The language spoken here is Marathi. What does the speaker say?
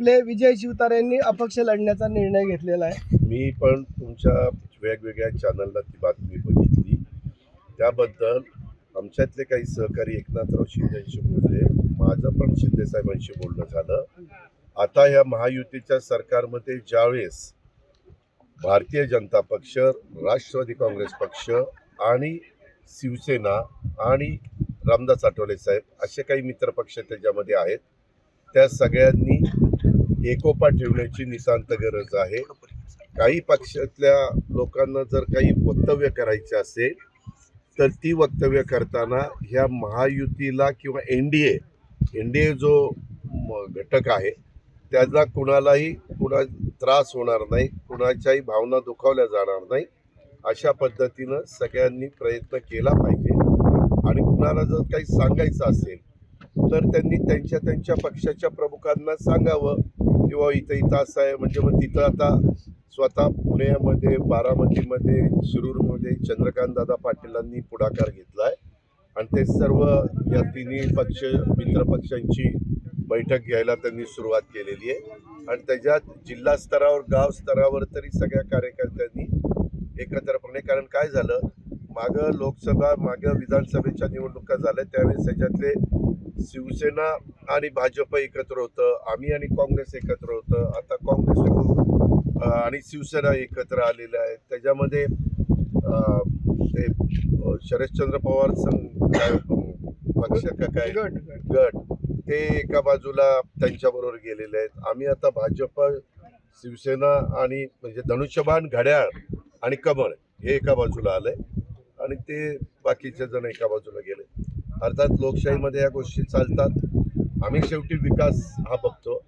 आपले विजय शिवतार यांनी अपक्ष लढण्याचा निर्णय घेतलेला आहे. मी पण तुमच्या वेगवेगळ्या चॅनलला ती बातमी बघितली. त्याबद्दल आमच्यातले काही सहकारी एकनाथराव शिंदेशी बोलले माझं पण शिंदे साहेबांशी बोलणं झालं. आता या महायुतीच्या सरकारमध्ये ज्यावेळेस भारतीय जनता पक्ष राष्ट्रवादी काँग्रेस पक्ष आणि शिवसेना आणि रामदास आठवले साहेब असे काही मित्रपक्ष त्याच्यामध्ये आहेत. त्या सगळ्यांनी एकोपा ठेवण्याची नितांत गरज आहे. काही पक्षातल्या लोकांना जर काही वक्तव्य करायचे असेल तर ती वक्तव्य करताना ह्या महायुतीला किंवा N D A N D A जो म- घटक आहे त्याचा कुणालाही कुणा त्रास होणार नाही कुणाच्याही भावना दुखावल्या जाणार नाही अशा पद्धतीनं सगळ्यांनी प्रयत्न केला पाहिजे. आणि कुणाला जर काही सांगायचं असेल तर त्यांनी त्यांच्या त्यांच्या पक्षाच्या प्रमुखांना सांगावं. किंवा इथं इथं असं आहे म्हणजे मग तिथं आता स्वतः पुण्यामध्ये बारामतीमध्ये शिरूरमध्ये चंद्रकांत दादा पाटीलांनी पुढाकार घेतला आहे आणि ते सर्व या तिन्ही पक्ष मित्र पक्षांची बैठक घ्यायला त्यांनी सुरुवात केलेली आहे. आणि त्याच्यात जिल्हा स्तरावर गाव स्तरावर तरी सगळ्या कार्यकर्त्यांनी एकत्रपणे कारण काय झालं? मागं लोकसभा मागं विधानसभेच्या निवडणुका झाल्या त्यावेळेस त्याच्यातले शिवसेना आणि भाजप एकत्र होतं आम्ही आणि काँग्रेस एकत्र होतं. आता काँग्रेस आणि शिवसेना एकत्र आलेलं आहे त्याच्यामध्ये ते शरदचंद्र पवार संघ पक्ष का काय? गट गट. गट. ते एका बाजूला त्यांच्याबरोबर गेलेले आहेत. आम्ही आता भाजप शिवसेना आणि म्हणजे धनुष्यबाण घड्याळ आणि कमळ हे एका बाजूला आलंय. आणि ते बाकीचे जण एका बाजूला गेले. अर्थात लोकशाहीमध्ये या गोष्टी चालतात. आम्ही शेवटी विकास हा बघतो.